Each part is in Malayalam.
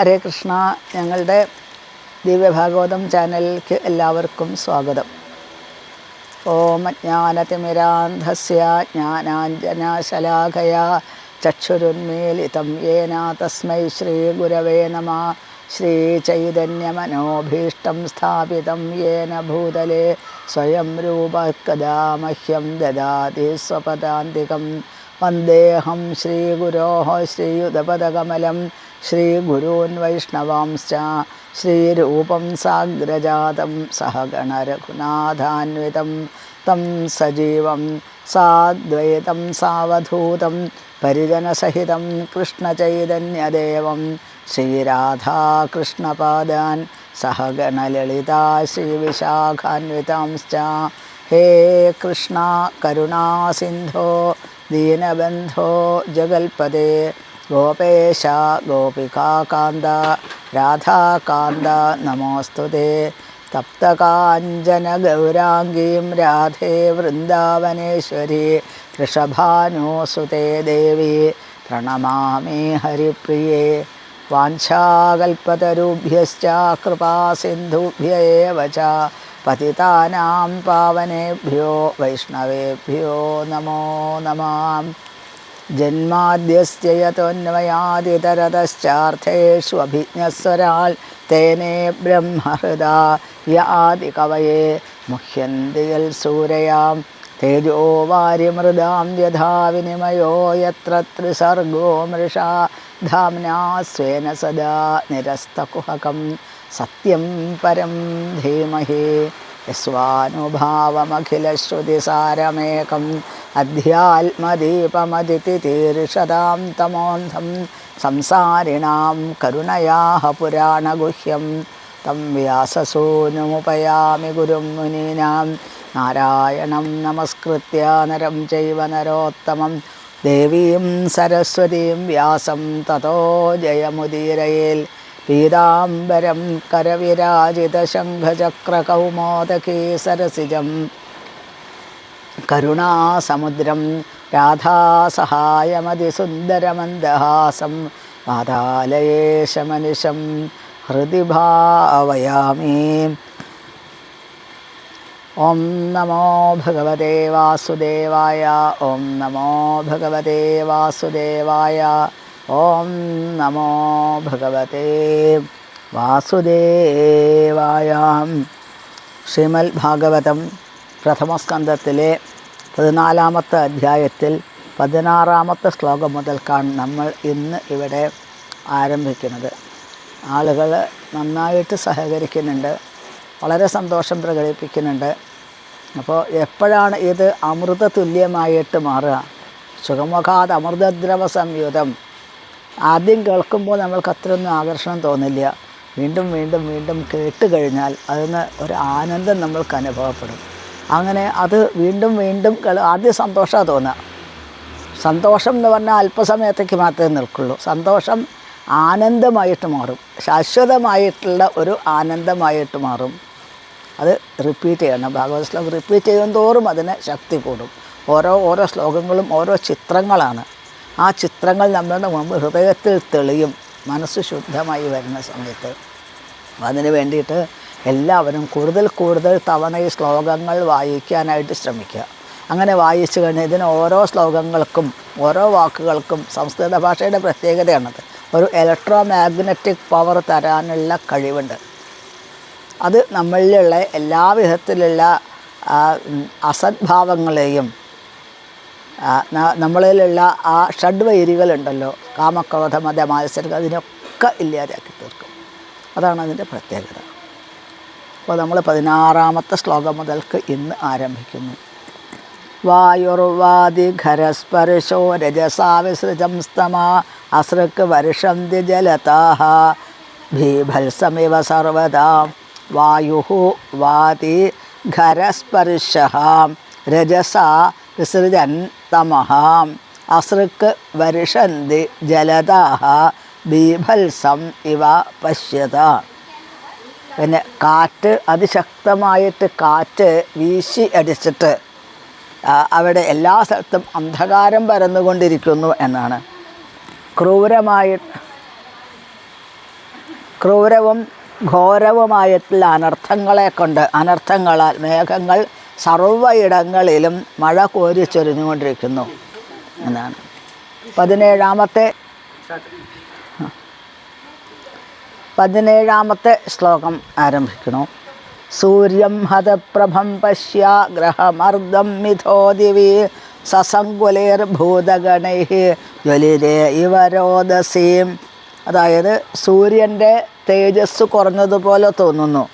ഹരേ കൃഷ്ണ. ഞങ്ങളുടെ ദിവ്യഭാഗവതം ചാനലിലേക്ക് എല്ലാവർക്കും സ്വാഗതം. ഓം അജ്ഞാനതിമിരാന്ധസ്യ ജ്ഞാനാഞ്ജനശലാഖയ ചക്ഷുരുന്മീലിതം യേന തസ്മൈ ശ്രീഗുരവേ നമ. ശ്രീചൈതന്യമനോഭീഷ്ടം സ്ഥാപിതം യേന ഭൂതലേ സ്വയം രൂപ കഥാ മഹ്യം ദദാതി സ്വപദാന്തികം. വന്ദേഹം ശ്രീഗുരോ ശ്രീയുതപദകമലം. ശ്രീഗുരൂൻ വൈഷ്ണവാംശ്ച ശ്രീരൂപം സാഗ്രജാതം സഹഗണരഘുനാഥാന്വിതം തം സജീവം സാദ്വൈതം സാവധൂതം പരിജനസഹിതം കൃഷ്ണചൈതന്യദേവം. ശ്രീരാധാകൃഷ്ണപാദാൻ സഹഗണലളിതാ ശ്രീവിശാഖാന്വിതാംശ്ച. ഹേ കൃഷ്ണ കരുണാസിന്ധോ ദീനബന്ധോ ജഗൽപദേ ഗോപേശ ഗോപികാന്ത രാധാകാന്ത നമോസ്തു തപ്തകാഞ്ചനഗൗരാംഗീം രാധേ വൃന്ദാവനേശ്വരി വൃഷഭാനുസുതേ ദേവി. പ്രണമാമി ഹരിപ്രിയേ. വാഞ്ചാകൽപ്പതരുഭ്യശ്ച കൃപാസിന്ധുഭ്യ ച. പതിതാനാം പാവനേഭ്യോ വൈഷ്ണവേഭ്യോ നമോ നമാം. ജന്മാദ്യസ്യ യതോന്വയാദിതരതശ്ചാർത്ഥേഷ്വഭിജ്ഞസ്വരാൾ തേനേ ബ്രഹ്മഹൃദാ യാതി കവയെ മുഹ്യന്തിയൽ സൂരയാം. തേജോ വാര്യമൃദാം യഥാ വിനിമയോ യത്ര ത്രിസർഗോ മൃഷാ ധാംനാ സ്വേന സദാ നിരസ്തകുഹകം. സത്യം പരം ധീമഹി. യസ്വാനുഭാവമഖിലശ്രുതിസാരമേകം അധ്യാത്മദീപമതിഥിതീർഷതാം തമോന്ധം സംസാരിണാം കരുണയാഹ പുരാണഗുഹ്യം. തം വ്യാസസൂനുമുപയാമി ഗുരും മുനീനാം. നാരായണം നമസ്കൃത്യ നരം ചൈവ നരോത്തമം. ദേവീം സരസ്വതീം വ്യാസം തതോ ജയമുദീരയേൽ. പീതാംബരം സരസിജം കരുണാസമുദ്രം രാധാസഹായമതിസുന്ദരമന്ദഹാസം വാതാലയേശമനിശം ഹൃദി ഭാവയാമി ഓം നമോ ഭഗവതേ വാസുദേവായ ഓം നമോ ഭഗവതേ വാസുദേവായ. ഓം നമോ ഭഗവതേ വാസുദേവായ ശ്രീമൽ ഭാഗവതം പ്രഥമസ്കന്ധത്തിലെ പതിനാലാമത്തെ അധ്യായത്തിൽ പതിനാറാമത്തെ ശ്ലോകം മുതൽക്കാണ് നമ്മൾ ഇന്ന് ഇവിടെ ആരംഭിക്കുന്നത്. ആളുകൾ നന്നായിട്ട് സഹകരിക്കുന്നുണ്ട് വളരെ സന്തോഷം പ്രകടിപ്പിക്കുന്നുണ്ട്. അപ്പോൾ എപ്പോഴാണ് ഇത് അമൃത തുല്യമായിട്ട് മാറുക? സുഖമുഖാത് അമൃതദ്രവ സംയുതം ആദ്യം കേൾക്കുമ്പോൾ നമ്മൾക്ക് അത്രയൊന്നും ആകർഷണം തോന്നില്ല. വീണ്ടും വീണ്ടും വീണ്ടും കേട്ട് കഴിഞ്ഞാൽ അതിന് ഒരു ആനന്ദം നമ്മൾക്ക് അനുഭവപ്പെടും. അങ്ങനെ അത് വീണ്ടും വീണ്ടും ആദ്യം സന്തോഷമാണ് തോന്നുക സന്തോഷം എന്ന് പറഞ്ഞാൽ അല്പസമയത്തേക്ക് മാത്രമേ നിൽക്കുള്ളൂ. സന്തോഷം ആനന്ദമായിട്ട് മാറും. ശാശ്വതമായിട്ടുള്ള ഒരു ആനന്ദമായിട്ട് മാറും. അത് റിപ്പീറ്റ് ചെയ്യണം. ഭാഗവത ശ്ലോകം റിപ്പീറ്റ് ചെയ്യുന്നതോറും തോറും അതിന് ശക്തി കൂടും. ഓരോ ഓരോ ശ്ലോകങ്ങളും ഓരോ ചിത്രങ്ങളാണ്. ആ ചിത്രങ്ങൾ നമ്മളുടെ മുമ്പ് ഹൃദയത്തിൽ തെളിയും മനസ്സ് ശുദ്ധമായി വരുന്ന സമയത്ത്. അതിന് വേണ്ടിയിട്ട് എല്ലാവരും കൂടുതൽ കൂടുതൽ തവണ ഈ ശ്ലോകങ്ങൾ വായിക്കാനായിട്ട് ശ്രമിക്കുക. അങ്ങനെ വായിച്ചു കഴിഞ്ഞാൽ ഇതിന് ഓരോ ശ്ലോകങ്ങൾക്കും ഓരോ വാക്കുകൾക്കും സംസ്കൃത ഭാഷയുടെ പ്രത്യേകതയാണത്. ഒരു ഇലക്ട്രോ മാഗ്നറ്റിക് പവർ തരാനുള്ള കഴിവുണ്ട്. അത് നമ്മളിലുള്ള എല്ലാ വിധത്തിലുള്ള അസദ്ഭാവങ്ങളെയും നമ്മളിലുള്ള ആ ഷഡ്വൈരികളുണ്ടല്ലോ കാമക്രോധ മത മാത്സരം അതിനൊക്കെ ഇല്ലാതാക്കി തീർക്കും. അതാണ് അതിന്റെ പ്രത്യേകത. അപ്പോൾ നമ്മൾ പതിനാറാമത്തെ ശ്ലോകം മുതൽക്ക് ഇന്ന് ആരംഭിക്കുന്നു. വായുർവാദിഘരസ്പർശോ രജസാ വിസൃജം സ്തമാ അസൃക് വർഷന്തി ജലതാഹ ഭീഭത്സമിവ സർവദാ. വായു വാതി ഖരസ്പർശ രജസ വിസൃജൻ തമഹ അസൃക് വരുഷന്തി ജലതാഹ ബീഭത്സം ഇവ പശ്യത. പിന്നെ കാറ്റ് അതിശക്തമായിട്ട് കാറ്റ് വീശി അടിച്ചിട്ട് അവിടെ എല്ലാ സ്ഥലത്തും അന്ധകാരം പരന്നുകൊണ്ടിരിക്കുന്നു എന്നാണ്. ക്രൂരമായി ക്രൂരവും ഘോരവുമായിട്ടുള്ള അനർത്ഥങ്ങളെ കൊണ്ട് അനർത്ഥങ്ങളാൽ മേഘങ്ങൾ സർവയിടങ്ങളിലും മഴ കോരി ചൊരിഞ്ഞുകൊണ്ടിരിക്കുന്നു എന്നാണ്. പതിനേഴാമത്തെ പതിനേഴാമത്തെ ശ്ലോകം ആരംഭിക്കുന്നു. സൂര്യം ഹതപ്രഭം പശ്യ ഗ്രഹമർദ്ദം മിഥോ ദിവി സസങ്കുലേർഭൂതഗണൈ ജ്വലിതേ ഇവരോദസീം അതായത് സൂര്യന്റെ തേജസ് കുറഞ്ഞതുപോലെ തോന്നുന്നു.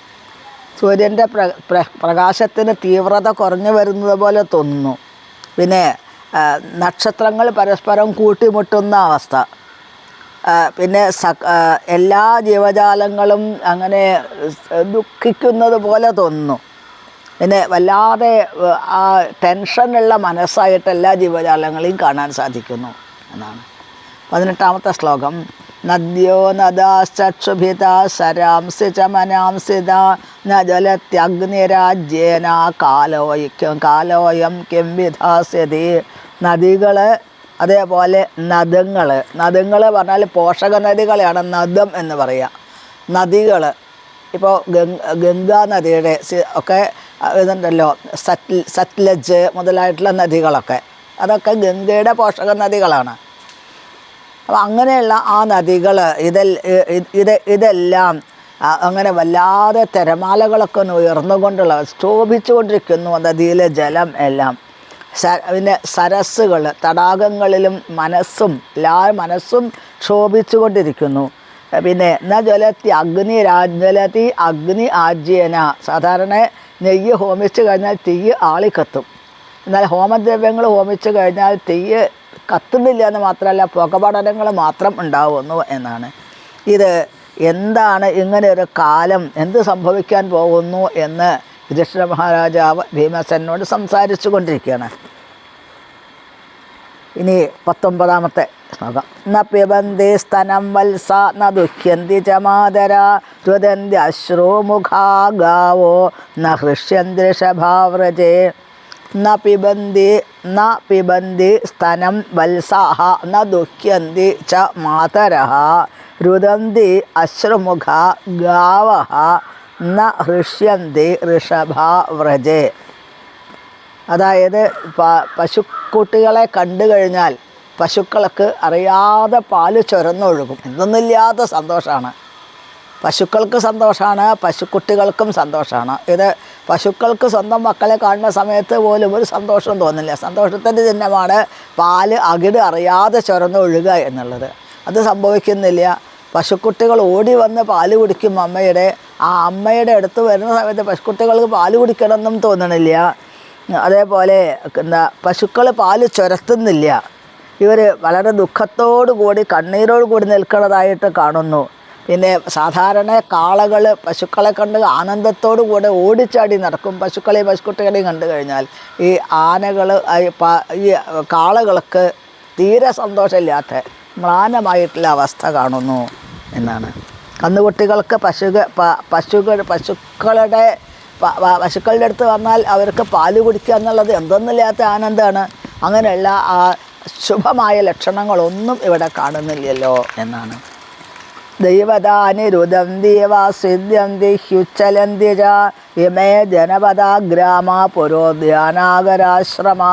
സൂര്യന്റെ പ്ര പ്ര പ്രകാശത്തിന് തീവ്രത കുറഞ്ഞു വരുന്നത് പോലെ തോന്നുന്നു. പിന്നെ നക്ഷത്രങ്ങൾ പരസ്പരം കൂട്ടിമുട്ടുന്ന അവസ്ഥ. പിന്നെ എല്ലാ ജീവജാലങ്ങളും അങ്ങനെ ദുഃഖിക്കുന്നത് പോലെ തോന്നുന്നു. പിന്നെ വല്ലാതെ ആ ടെൻഷനുള്ള മനസ്സായിട്ട് എല്ലാ ജീവജാലങ്ങളെയും കാണാൻ സാധിക്കുന്നു എന്നാണ്. പതിനെട്ടാമത്തെ ശ്ലോകം. നദ്യോ നദാശ്ചക്ഷുഭിത സരാംസി ച മനാംസിത ന ജലത്യഗ്നിരാജ്യേന കാലോയം കിം വിധാസ്യതി. നദികൾ അതേപോലെ നദങ്ങൾ നദങ്ങൾ പറഞ്ഞാൽ പോഷക നദികളെയാണ് നദം എന്ന് പറയുക നദികൾ ഇപ്പോൾ ഗംഗ നദിയുടെ ഒക്കെ ഇതുണ്ടല്ലോ സറ്റ് സത്ലജ് മുതലായിട്ടുള്ള നദികളൊക്കെ. അതൊക്കെ ഗംഗയുടെ പോഷക നദികളാണ് അപ്പോൾ അങ്ങനെയുള്ള ആ നദികൾ ഇതിൽ ഇത് ഇതെല്ലാം അങ്ങനെ വല്ലാതെ തിരമാലകളൊക്കെ ഉയർന്നുകൊണ്ടുള്ള സ്തോഭിച്ചുകൊണ്ടിരിക്കുന്നു നദിയിലെ ജലം എല്ലാം. പിന്നെ സരസ്സുകൾ തടാകങ്ങളിലും മനസ്സും എല്ലാ മനസ്സും ക്ഷോഭിച്ചുകൊണ്ടിരിക്കുന്നു പിന്നെ ന ജ്വലത്തി അഗ്നി രാജ്വലത്തി അഗ്നി ആജ്യേന. സാധാരണ നെയ്യ് ഹോമിച്ച് കഴിഞ്ഞാൽ തീയ് ആളിക്കത്തും. എന്നാൽ ഹോമദ്രവ്യങ്ങൾ ഹോമിച്ച് കഴിഞ്ഞാൽ തീയ് കത്തുന്നില്ല എന്ന് മാത്രമല്ല പുകപടലങ്ങൾ മാത്രം ഉണ്ടാവുന്നു എന്നാണ്. ഇത് എന്താണ് ഇങ്ങനെ ഒരു കാലം എന്ത് സംഭവിക്കാൻ പോകുന്നു എന്ന് യുധിഷ്ഠിര മഹാരാജാവ് ഭീമസനോട് സംസാരിച്ചു കൊണ്ടിരിക്കുകയാണ്. ഇനി പത്തൊമ്പതാമത്തെ ശ്ലോകം. ന പിബന്തി സ്തനം വത്സ ന ദുഹ്യന്തി ചമാതര ത്വതന്തി അശ്രുമുഖാ ഗാവോ ന ഹൃഷ്യന്തി ഋഷഭാവ്രജേ ന പിബന്തി ന പിബന്തി സ്തനം വത്സാഹ ന ദുഹ്യന്തി ച മാതരः രുദന്തി അശ്രുമുഖ ഗാവഹ ന ഹൃഷ്യന്തി ഋഷഭ വ്രജേ. അതായത് പശുക്കുട്ടികളെ കണ്ടു കഴിഞ്ഞാൽ പശുക്കൾക്ക് അറിയാതെ പാൽ ചുരന്നൊഴുകും. എന്തൊന്നുമില്ലാത്ത സന്തോഷമാണ് പശുക്കൾക്ക് സന്തോഷമാണ് പശുക്കുട്ടികൾക്കും സന്തോഷമാണ് ഇത് പശുക്കൾക്ക് സ്വന്തം മക്കളെ കാണുന്ന സമയത്ത് പോലും ഒരു സന്തോഷം തോന്നില്ല. സന്തോഷത്തിന്റെ ചിഹ്നമാണ് പാൽ അകിട് അറിയാതെ ചുരന്ന് ഒഴുകുക എന്നുള്ളത്. അത് സംഭവിക്കുന്നില്ല. പശുക്കുട്ടികൾ ഓടി വന്ന് പാൽ കുടിക്കും അമ്മയുടെ. ആ അമ്മയുടെ അടുത്ത് വരുന്ന സമയത്ത് പശുക്കുട്ടികൾക്ക് പാൽ കുടിക്കണമെന്നും തോന്നണില്ല. അതേപോലെ എന്താ പശുക്കൾ പാൽ ചുരത്തുന്നില്ല. ഇവർ വളരെ ദുഃഖത്തോടു കൂടി കണ്ണീരോട് കൂടി നിൽക്കുന്നതായിട്ട് കാണുന്നു. പിന്നെ സാധാരണ കാളകൾ പശുക്കളെ കണ്ട് ആനന്ദത്തോടു കൂടെ ഓടിച്ചാടി നടക്കും. പശുക്കളെയും പശുക്കുട്ടികളെയും കണ്ടു കഴിഞ്ഞാൽ ഈ ആനകൾ ഈ കാളകൾക്ക് തീരെ സന്തോഷമില്ലാത്ത മ്ലാനമായിട്ടുള്ള അവസ്ഥ കാണുന്നു എന്നാണ്. കന്നുകുട്ടികൾക്ക് പശുക പ- പശുകൾ പശുക്കളുടെ പശുക്കളുടെ അടുത്ത് വന്നാൽ അവർക്ക് പാൽ കുടിക്കുക എന്നുള്ളത് എന്തൊന്നുമില്ലാത്ത ആനന്ദമാണ്. അങ്ങനെയുള്ള ആ ശുഭമായ ലക്ഷണങ്ങളൊന്നും ഇവിടെ കാണുന്നില്ലല്ലോ എന്നാണ്. ദൈവതാനി രുദന്തി വാസിദ്യന്തി ഹ്യുച്ചലന്തി ച ഇമേ ഗ്രാമ പുരോദ്യാനാകരാശ്രമാ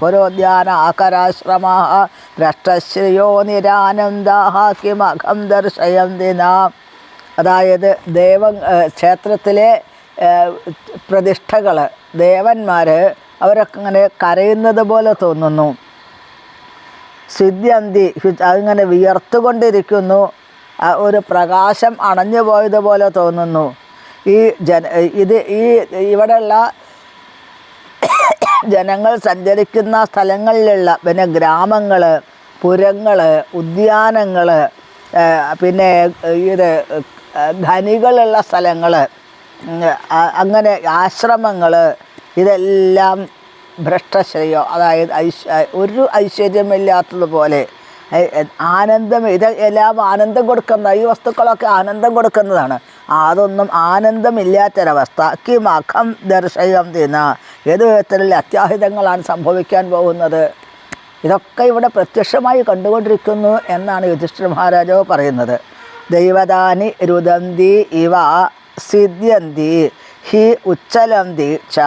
പുരോദ്യാനാകരാശ്രമാ ഭ്രഷ്ടശ്രിയോ നിരാനന്ദാ കിമഖം ദർശയന്തി നാം. അതായത് ദേവ ക്ഷേത്രത്തിലെ പ്രതിഷ്ഠകൾ ദേവന്മാർ അവരൊക്കെ ഇങ്ങനെ കരയുന്നത് പോലെ തോന്നുന്നു. സിദ്ധ്യന്തി അതിങ്ങനെ വിയർത്തുകൊണ്ടിരിക്കുന്നു. ഒരു പ്രകാശം അണഞ്ഞു പോയതുപോലെ തോന്നുന്നു. ഈ ജന ഇത് ഈ ഇവിടെയുള്ള ജനങ്ങൾ സഞ്ചരിക്കുന്ന സ്ഥലങ്ങളിലുള്ള പിന്നെ ഗ്രാമങ്ങൾ പുരങ്ങൾ ഉദ്യാനങ്ങൾ പിന്നെ ഇത് ധനികളുള്ള സ്ഥലങ്ങൾ അങ്ങനെ ആശ്രമങ്ങൾ ഇതെല്ലാം ഭ്രഷ്ടശ്രയോ അതായത് ഐശ്വ ഒരു ഐശ്വര്യമില്ലാത്തതുപോലെ ആനന്ദം ഇത് എല്ലാം ആനന്ദം കൊടുക്കുന്ന ഈ വസ്തുക്കളൊക്കെ ആനന്ദം കൊടുക്കുന്നതാണ്. അതൊന്നും ആനന്ദമില്ലാത്തൊരവസ്ഥ. കിമഖം ദർശയം തിന ഏത് വിധത്തിലുള്ള അത്യാഹിതങ്ങളാണ് സംഭവിക്കാൻ പോകുന്നത്? ഇതൊക്കെ ഇവിടെ പ്രത്യക്ഷമായി കണ്ടുകൊണ്ടിരിക്കുന്നു എന്നാണ് യുധിഷ്ഠിര മഹാരാജാവ് പറയുന്നത്. ദൈവദാനി രുദന്തി ഇവ സിദ്ധ്യന്തി ഹി ഉച്ചലന്തി ച.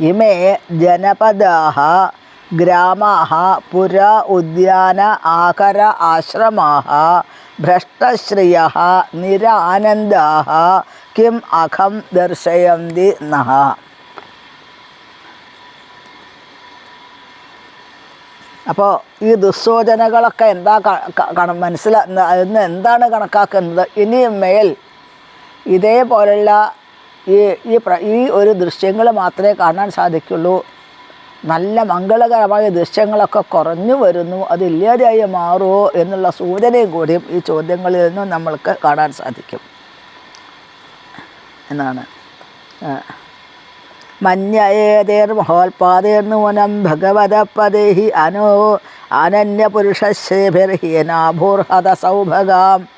ഇമേ ജനപദാः ഗ്രാമാः പുര ഉദ്യാന ആകര ആശ്രമാः ഭ്രഷ്ടശ്രിയः നിരാനന്ദാः കിം അഖം ദർശയന്തി നഹ. അപ്പോൾ ഈ ദുസ്സൂചനകളൊക്കെ എന്താ മനസ്സിലാ ഇന്ന് എന്താണ് കണക്കാക്കുന്നത്? ഇനിയും മേൽ ഇതേപോലുള്ള ഈ ഈ ഒരു ദൃശ്യങ്ങൾ മാത്രമേ കാണാൻ സാധിക്കുള്ളൂ. നല്ല മംഗളകരമായ ദൃശ്യങ്ങളൊക്കെ കുറഞ്ഞു വരുന്നു. അത് ഇല്ലാതെയായി മാറുമോ എന്നുള്ള സൂചനയും കൂടിയും ഈ ചോദ്യങ്ങളിൽ നിന്നും നമ്മൾക്ക് കാണാൻ സാധിക്കും. എന്നാണ്. മഞ്ഞയേതേർമഹോൽപാതേർനൂനം ഭഗവതപദേഹി അനോ അനന്യപുരുഷശ്രേഭിർഹീനാഭൂർഹത സൗഭഗാം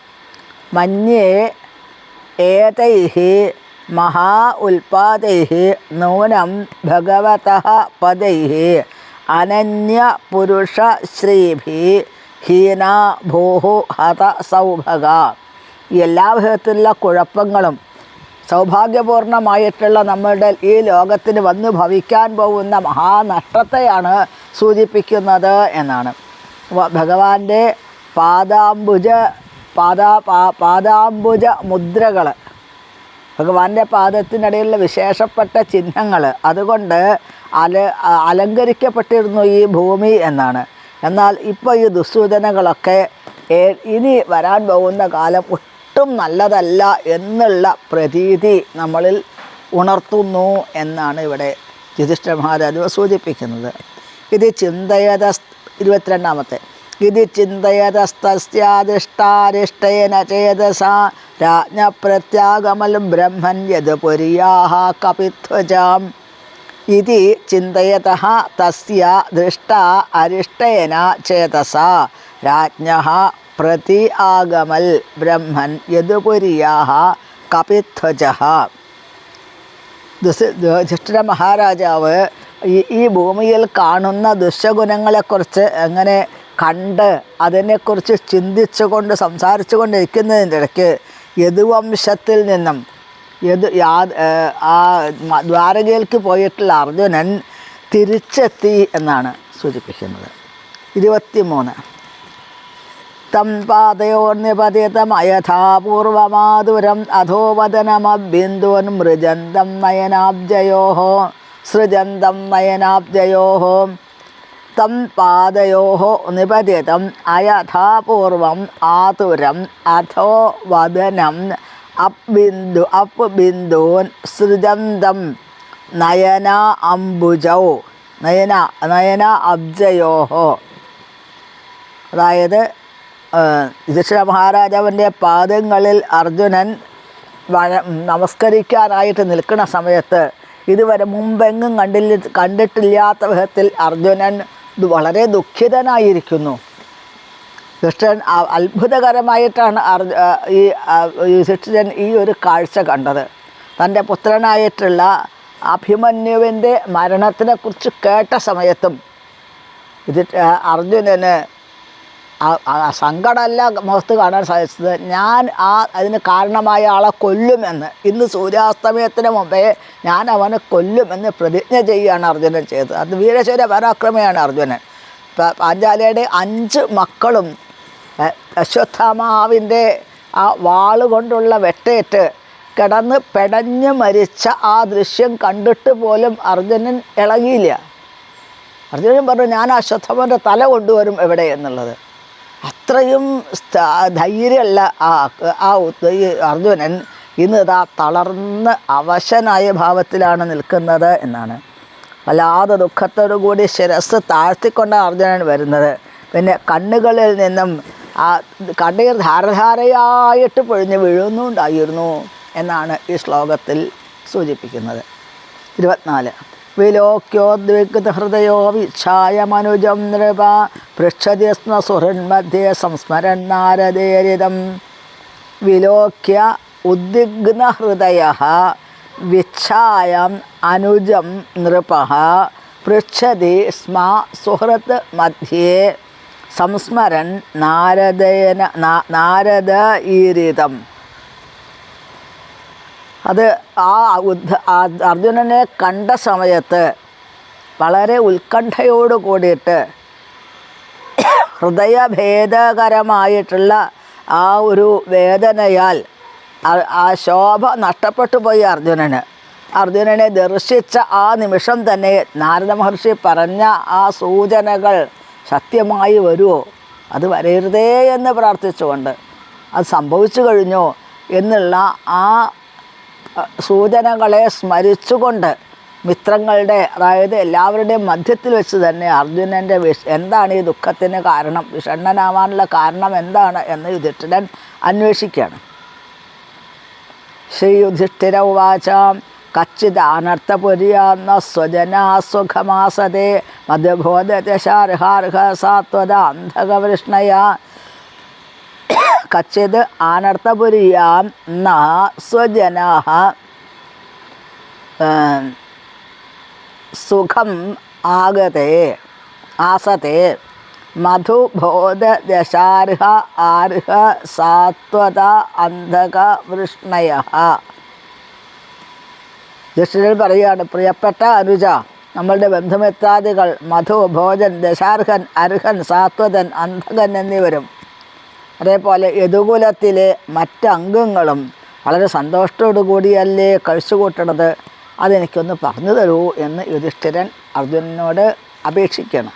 മഞ്ഞേ ഏതൈः മഹാ ഉൽപാദൈः നൂനം ഭഗവതः പദൈः അനന്യപുരുഷശ്രീഭി ഹീന ഭൂഹു ഹത സൗഭഗ. എല്ലാ വിധത്തിലുള്ള കുഴപ്പങ്ങളും സൗഭാഗ്യപൂർണമായിട്ടുള്ള നമ്മളുടെ ഈ ലോകത്തിന് വന്നു ഭവിക്കാൻ പോകുന്ന മഹാനഷ്ടത്തെയാണ് സൂചിപ്പിക്കുന്നത് എന്നാണ്. ഭഗവാന്റെ പാദാംബുജ പാദാ പാദാംബുജ മുദ്രകൾ ഭഗവാന്റെ പാദത്തിനിടയിലുള്ള വിശേഷപ്പെട്ട ചിഹ്നങ്ങൾ അതുകൊണ്ട് അല അലങ്കരിക്കപ്പെട്ടിരുന്നു ഈ ഭൂമി എന്നാണ്. എന്നാൽ ഇപ്പോൾ ഈ ദുസ്സൂചനകളൊക്കെ ഇനി വരാൻ പോകുന്ന കാലം ഒട്ടും നല്ലതല്ല എന്നുള്ള പ്രതീതി നമ്മളിൽ ഉണർത്തുന്നു എന്നാണ് ഇവിടെ യുധിഷ്ഠ മഹാരാജാവ് സൂചിപ്പിക്കുന്നത്. ഇത് ചിന്തയത ഇരുപത്തിരണ്ടാമത്തെ ഇത് ചിന്തയതസ്തസ്യാദിഷ്ടാരിഷ്ടേന ചേതസ. രാജ്ഞപ്രത്യാഗമൽ ബ്രഹ്മൻ യത് പുരിയാഹ കപിധ്വജാം. ഇതി ചിന്തയത തസ്യ ദൃഷ്ട അരിഷ്ടേന ചേതസ. രാജ്ഞ പ്രതി ആഗമൽ ബ്രഹ്മൻ യദുപുരിയാഹ കപിധ്വജ. യുധിഷ്ഠിര മഹാരാജാവ് ഈ ഈ ഭൂമിയിൽ കാണുന്ന ദുശഗുണങ്ങളെക്കുറിച്ച് എങ്ങനെ കണ്ട് അതിനെക്കുറിച്ച് ചിന്തിച്ചുകൊണ്ട് സംസാരിച്ചു കൊണ്ടിരിക്കുന്നതിന്റെ ഇടയ്ക്ക് യദുവംശത്തിൽ നിന്നും യദു ആ ദ്വാരകയിലേക്ക് പോയിട്ടുള്ള അർജുനൻ തിരിച്ചെത്തി എന്നാണ് സൂചിപ്പിക്കുന്നത്. ഇരുപത്തിമൂന്ന്. തം പാതയോർനിപതിതമയഥാപൂർവമാതുരം അധോവദനമബിന്ദുവൻ മൃജന്തം നയനാബ്ജയോ സൃജന്തം നയനാബ്ജയോ തം പാദയോ നിപതിതം അയഥാപൂർവം ആതുരം അധോ വദനം അപ്ബിന്ദു അപ് ബിന്ദൂൻ സൃജന്തം നയന അംബുജൗ നയന നയന അബ്ജയോ അതായത് യുധിഷ്ഠിര മഹാരാജാവിന്റെ പാദങ്ങളിൽ അർജുനൻ വഴ നമസ്കരിക്കാനായിട്ട് നിൽക്കുന്ന സമയത്ത് ഇതുവരെ മുമ്പെങ്ങും കണ്ടില്ല കണ്ടിട്ടില്ലാത്ത വിധത്തിൽ അർജുനൻ വളരെ ദുഃഖിതനായിരിക്കുന്നു. കൃഷ്ണൻ അ- അത്ഭുതകരമായിട്ടാണ് ഈ യുധിഷ്ഠിരൻ ഈ ഒരു കാഴ്ച കണ്ടത്. തന്റെ പുത്രനായിട്ടുള്ള അഭിമന്യുവിന്റെ മരണത്തിനെക്കുറിച്ച് കേട്ട സമയത്തും ഇത് അർജുനന് സങ്കടമല്ല മുഖത്ത് കാണാൻ സാധിച്ചത്. ഞാൻ ആ അതിന് കാരണമായ ആളെ കൊല്ലുമെന്ന്. ഇന്ന് സൂര്യാസ്തമയത്തിന് മുമ്പേ ഞാൻ അവനെ കൊല്ലുമെന്ന് പ്രതിജ്ഞ ചെയ്യുകയാണ് അർജുനൻ ചെയ്തത്. അത് വീരശൂര പരാക്രമയാണ് അർജുനൻ. പാഞ്ചാലയുടെ അഞ്ച് മക്കളും അശ്വത്ഥാമാവിന്റെ ആ വാൾ കൊണ്ടുള്ള വെട്ടേറ്റ് കിടന്ന് പെടഞ്ഞ് മരിച്ച ആ ദൃശ്യം കണ്ടിട്ട് പോലും അർജുനൻ ഇളകിയില്ല. അർജുനൻ പറഞ്ഞു ഞാൻ ആ അശ്വത്ഥമന്റെ തല കൊണ്ടുവരും എവിടെ എന്നുള്ളത്. അത്രയും ധൈര്യമുള്ള ആ ആ അർജുനൻ ഇന്ന് ഇതാ തളർന്ന് അവശനായ ഭാവത്തിലാണ് നിൽക്കുന്നത് എന്നാണ്. വല്ലാതെ ദുഃഖത്തോടു കൂടി ശിരസ് താഴ്ത്തിക്കൊണ്ടാണ് അർജുനൻ വരുന്നത്. പിന്നെ കണ്ണുകളിൽ നിന്നും ആ കണ്ണീർ ധാരധാരയായിട്ട് പൊഴിഞ്ഞ് വീഴുന്നുണ്ടായിരുന്നു എന്നാണ് ഈ ശ്ലോകത്തിൽ സൂചിപ്പിക്കുന്നത്. ഇരുപത്തിനാല്. വിലോക്യോദ്വിഗ്ധ ഹൃദയോ വിച്ഛായ മനുജം നൃപ പൃക്ഷതി സ്മ സുഹൃന്മധ്യേ സംസ്മരൻ നാരദേരിതം വിലോക്യ ഉദ്വിഗ്നഹൃദയ വിച്ഛായം അനുജം നൃപ പൃച്ഛതി സ്മ സുഹൃത്ത് മധ്യേ സംസ്മരൻ നാരദേന നാരദ ഈരിതം. അത് ആ അർജുനനെ കണ്ട സമയത്ത് വളരെ ഉത്കണ്ഠയോട് കൂടിയിട്ട് ഹൃദയഭേദകരമായിട്ടുള്ള ആ ഒരു വേദനയാൽ ആ- ശോഭ നഷ്ടപ്പെട്ടു പോയി അർജുനന്. അർജുനനെ ദർശിച്ച ആ നിമിഷം തന്നെ നാരദ മഹർഷി പറഞ്ഞ ആ സൂചനകൾ സത്യമായി വരുമോ അത് വരരുതേ എന്ന് പ്രാർത്ഥിച്ചുകൊണ്ട് അത് സംഭവിച്ചു കഴിഞ്ഞോ എന്നുള്ള ആ സൂചനകളെ സ്മരിച്ചുകൊണ്ട് മിത്രങ്ങളുടെ അതായത് എല്ലാവരുടെയും മധ്യത്തിൽ വെച്ച് തന്നെ അർജുനന്റെ വിഷ എന്താണ് ഈ ദുഃഖത്തിന് കാരണം വിഷണ്ണനാവാനുള്ള കാരണം എന്താണ് എന്ന് യുധിഷ്ഠിരൻ അന്വേഷിക്കുകയാണ്. ശ്രീ യുധിഷ്ഠിര ഉവാച കച്ചിത് അനർത്ഥപുരിയാന്ന സ്വജനാസുഖമാസതേ മധുബോധ ദശാർഹാർഹ സാത്വത അന്ധകവൃഷ്ണയ കച്ചിത് ആനർത്തപുരിയാം ന സ്വജനാ സുഖം ആഗതേ ആസത്തെ മധുബോധദശാർഹ ആർഹ സാത്വത അന്ധക വൃഷ്ണയ ദക്ഷിണൻ പറയുകയാണ് പ്രിയപ്പെട്ട അനുജ നമ്മളുടെ ബന്ധുമിത്രാദികൾ മധു ഭോജൻ ദശാർഹൻ അർഹൻ സാത്വതൻ അന്ധകൻ എന്നിവരും അതേപോലെ യദുകുലത്തിലെ മറ്റംഗങ്ങളും വളരെ സന്തോഷത്തോടു കൂടിയല്ലേ കഴിച്ചുകൂട്ടണത് അതെനിക്കൊന്ന് പറഞ്ഞു തരൂ എന്ന് യുധിഷ്ഠിരൻ അർജുനനോട് അപേക്ഷിക്കണം.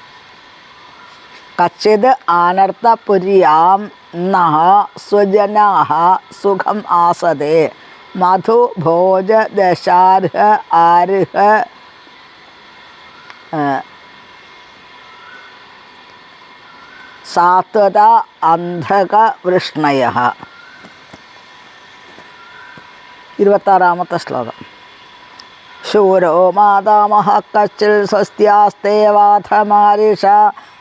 കച്ചിത് ആനർത്തപുരിയാം നഹ സ്വജനാഹ സുഖം ആസതേ. മധു ഭോജ ദശാർഹ ആർഹ ആ, സാത്വത അന്ധക വൃഷ്ണയ ഇരുപത്താറാമത്തെ ശ്ലോകം. ശൂരോ മാതാമഹ കച്ചിൽ സ്വസ്ത്യാസ്തേ വാഥമാരിഷ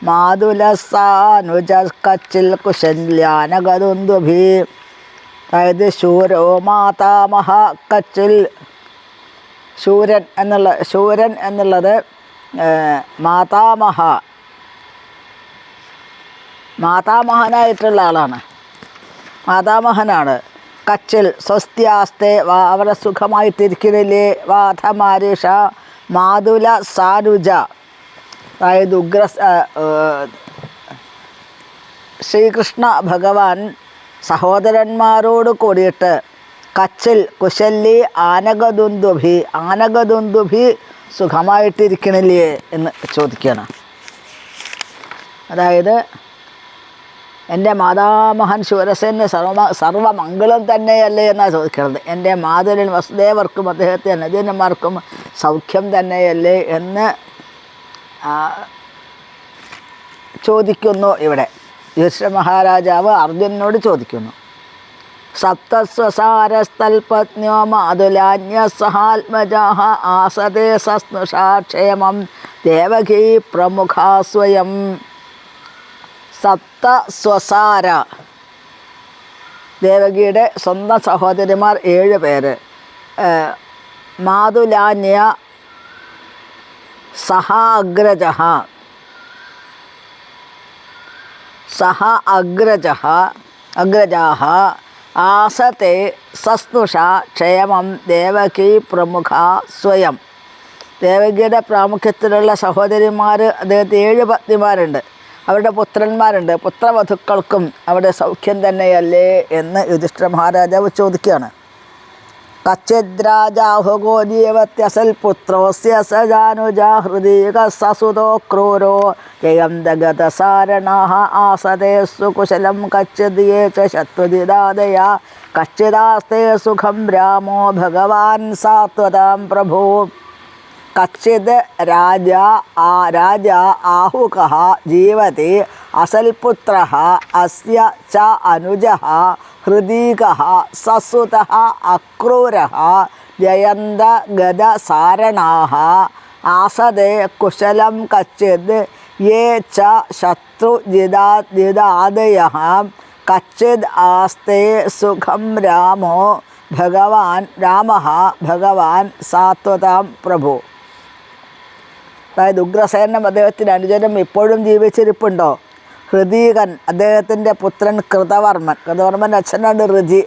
മാതുലസാനുജ കച്ചിൽ കുശല്യാനഗതുന്ദുഭി അതായത് ശൂരോ മാതാമഹ കച്ചിൽ ശൂരൻ എന്നുള്ള ശൂരൻ എന്നുള്ളത് മാതാമഹ മാതാമഹനായിട്ടുള്ള ആളാണ്. മാതാമഹനാണ്. കച്ചിൽ സ്വസ്ത്യാസ്തേ വാ അവരെ സുഖമായി തിരിക്കുന്നില്ലേ വാധമാരിഷ മാതുല സാനുജ. അതായത് ഉഗ്ര ശ്രീകൃഷ്ണ ഭഗവാൻ സഹോദരന്മാരോട് കൂടിയിട്ട് കച്ചിൽ കുശല്ലി ആനകദുന്ദുഭി ആനകദുന്ദുഭി സുഖമായിട്ടിരിക്കണില്ലേ എന്ന് ചോദിക്കുകയാണ്. അതായത് എന്റെ മാതാമഹൻ ശൂരസേന് സർവ സർവമംഗളം തന്നെയല്ലേ എന്നാണ് ചോദിക്കുന്നത് എന്റെ മാതരൻ വസുദേവർക്കും അദ്ദേഹത്തെ നദീനന്മാർക്കും സൗഖ്യം തന്നെയല്ലേ എന്ന് ചോദിക്കുന്നു ഇവിടെ. യുധിഷ്ഠിര മഹാരാജാവ് അർജുനനോട് ചോദിക്കുന്നു. സപ്തസ്വസാരസ്തൽപത്നോ മാതുലാന്യ ആസദേ സസ്നുഷാക്ഷേമം ദേവകീ പ്രമുഖാ സ്വയം. സപ്തസ്വസാര. ദേവകിയുടെ സ്വന്തം സഹോദരിമാർ ഏഴ് പേര്. മാതുലാന്യ സഹ അഗ്രജ സഹ അഗ്രജ അഗ്രജാഹ ആസത്തെ സസ്നുഷ ക്ഷേമം ദേവകി പ്രമുഖ സ്വയം. ദേവകിയുടെ പ്രാമുഖ്യത്തിലുള്ള സഹോദരിമാർ അദ്ദേഹത്തെ ഏഴ് പത്നിമാരുണ്ട്. അവരുടെ പുത്രന്മാരുണ്ട്. പുത്രവധുക്കൾക്കും അവിടെ സൗഖ്യം തന്നെയല്ലേ എന്ന് യുധിഷ്ഠിര മഹാരാജാവ് ചോദിക്കുകയാണ്. കച്ചിദ്രാജാഹുഗോദീവത്യസൽ പുത്രോസ്യ സജാനുജാ ഹൃദീക സസുതോ ക്രൂരോ ജയന്തഗതസാരണാः ആസതേ സുകുശലം കച്ചിദ്യേ ച ശത്രുജിദാദയ കച്ചിദാസ്തേ സുഖം രാമോ ഭഗവാൻ സാത്വതാം പ്രഭു. കച്ചിത് രാജ ആ രാജ ആഹുക ജീവതി അസൽപുത്ര അസ്യ ച അനുജ ഹൃദീക സസുത അക്രൂര ജയന്ത ഗദസാരണാ ആസദേ കുശലം കച്ചിത് യേ ച ശത്രുജിദാജിദാദയ കച്ചിത് ആസ്തേ സുഖം രാമോ ഭഗവാൻ രാമ ഭഗവാൻ സാത്വതാം പ്രഭു അതായത് ഉഗ്രസേനം അദ്ദേഹത്തിന് അനുജനം ഇപ്പോഴും ജീവിച്ചിരിപ്പുണ്ടോ? ഹൃദീകൻ അദ്ദേഹത്തിന്റെ പുത്രൻ കൃതവർമ്മൻ. കൃതവർമ്മന്റെ അച്ഛനാണ് ഋതി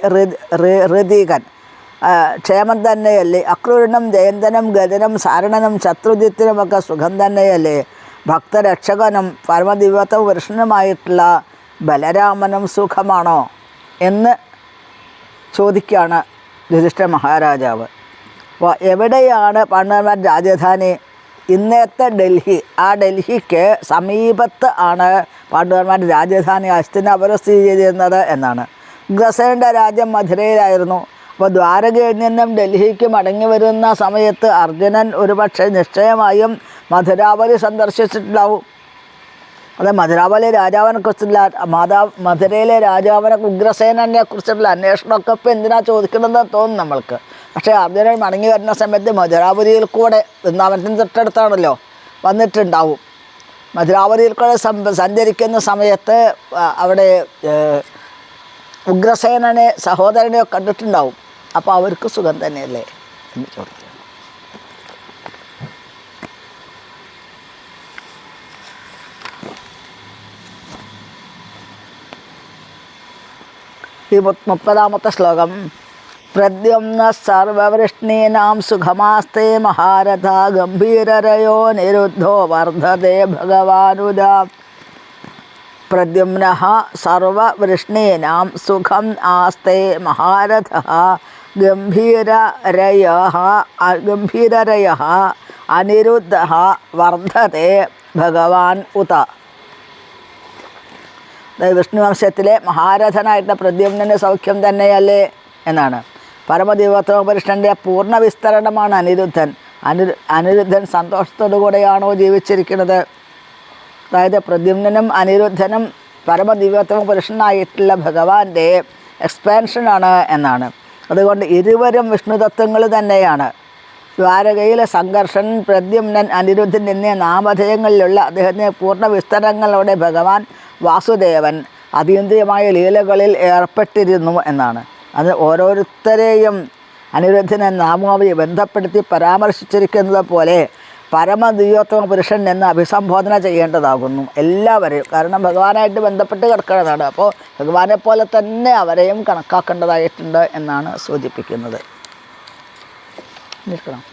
ഋതീകൻ ക്ഷേമം തന്നെയല്ലേ? അക്രൂരണം ജയന്തനം ഗജനം സാരണനും ശത്രുജിത്തിനുമൊക്കെ സുഖം തന്നെയല്ലേ? ഭക്തരക്ഷകനും പരമദിവത്ത പുരുഷനുമായിട്ടുള്ള ബലരാമനും സുഖമാണോ? എന്ന് ചോദിക്കുകയാണ് യുധിഷ്ഠ മഹാരാജാവ്. അപ്പോൾ എവിടെയാണ് പാണ്ഡവന്മാർ രാജധാനി? ഇന്നത്തെ ഡൽഹി ആ ഡൽഹിക്ക് സമീപത്ത് ആണ് പാണ്ഡവന്മാർ രാജധാനി ഹസ്തിനാപുരം സ്ഥിതി ചെയ്തിരുന്നത് എന്നാണ്. ഗസേന്റെ രാജ്യം മധുരയിലായിരുന്നു. അപ്പോൾ ദ്വാരകയിൽ നിന്നും ഡൽഹിക്ക് മടങ്ങി വരുന്ന സമയത്ത് അർജുനൻ ഒരുപക്ഷെ നിശ്ചയമായും മധുരാവലി സന്ദർശിച്ചിട്ടുണ്ടാവും. അതെ മധുരാവലി രാജാവിനെ കുറിച്ചുള്ള മാതാ മധുരയിലെ രാജാവിനെ ഉഗ്രസേനനെ കുറിച്ചുള്ള അന്വേഷണമൊക്കെ ഇപ്പോൾ എന്തിനാ ചോദിക്കണമെന്ന് തോന്നും നമ്മൾക്ക്. പക്ഷേ അർജുനൻ മടങ്ങി വരുന്ന സമയത്ത് മധുരാപുരിയിൽ കൂടെ വൃന്ദാവനത്തിന് തൊട്ടടുത്താണല്ലോ വന്നിട്ടുണ്ടാവും. മധുരാപുരിയിൽ കൂടെ സഞ്ചരിക്കുന്ന സമയത്ത് അവിടെ ഉഗ്രസേനനെ സഹോദരനെയോ കണ്ടിട്ടുണ്ടാവും. അപ്പോൾ അവർക്ക് സുഖം തന്നെയല്ലേ എന്ന് ചോദിക്കും ഈ മുപ്പതാമത്തെ ശ്ലോകം പ്രദ്യുമ്ന സർവവൃഷ്ണീനാം സുഖമാസ്തേ മഹാരഥ ഗംഭീരരയോ നിരുദ്ധോ വർദ്ധത്തെ ഭഗവാനുദ പ്രദ്യുംന സർവവൃഷ്ണീനാം സുഖം ആസ്തേ മഹാരഥ ഗംഭീരരയ ഗംഭീരരയ അനിരുദ്ധ വർദ്ധത്തെ ഭഗവാൻ ഉത വിഷ്ണു വംശത്തിലെ മഹാരഥനായിട്ടുള്ള പ്രദ്യുമ്നന് സൗഖ്യം തന്നെയല്ലേ എന്നാണ്. പരമദിവത്വപുരുഷന്റെ പൂർണ വിസ്തരണമാണ് അനിരുദ്ധൻ. അനു അനിരുദ്ധൻ സന്തോഷത്തോടു കൂടെയാണോ ജീവിച്ചിരിക്കുന്നത്? അതായത് പ്രദ്യുമ്നും അനിരുദ്ധനും പരമദിവ്യത്വം പുരുഷനായിട്ടുള്ള ഭഗവാന്റെ എക്സ്പാൻഷനാണ് എന്നാണ്. അതുകൊണ്ട് ഇരുവരും വിഷ്ണുതത്വങ്ങൾ തന്നെയാണ്. ദ്വാരകയിലെ സംഘർഷൻ പ്രദ്യുമ്നൻ അനിരുദ്ധൻ എന്നീ നാമധേയങ്ങളിലുള്ള അദ്ദേഹത്തിന്റെ പൂർണ വിസ്തരങ്ങളോടെ ഭഗവാൻ വാസുദേവൻ അതീന്ദ്രിയമായ ലീലകളിൽ ഏർപ്പെട്ടിരുന്നു എന്നാണ്. അത് ഓരോരുത്തരെയും അനിരുദ്ധനെ നാമാവലി ബന്ധപ്പെടുത്തി പരാമർശിച്ചിരിക്കുന്നത് പോലെ പരമദിയോത്തമ പുരുഷൻ എന്ന് അഭിസംബോധന ചെയ്യേണ്ടതാകുന്നു എല്ലാവരെയും. കാരണം ഭഗവാനായിട്ട് ബന്ധപ്പെട്ട് കിടക്കുന്നതാണ്. അപ്പോൾ ഭഗവാനെ പോലെ തന്നെ അവരെയും കണക്കാക്കേണ്ടതായിട്ടുണ്ട് എന്നാണ് സൂചിപ്പിക്കുന്നത്. നിൽക്കണം.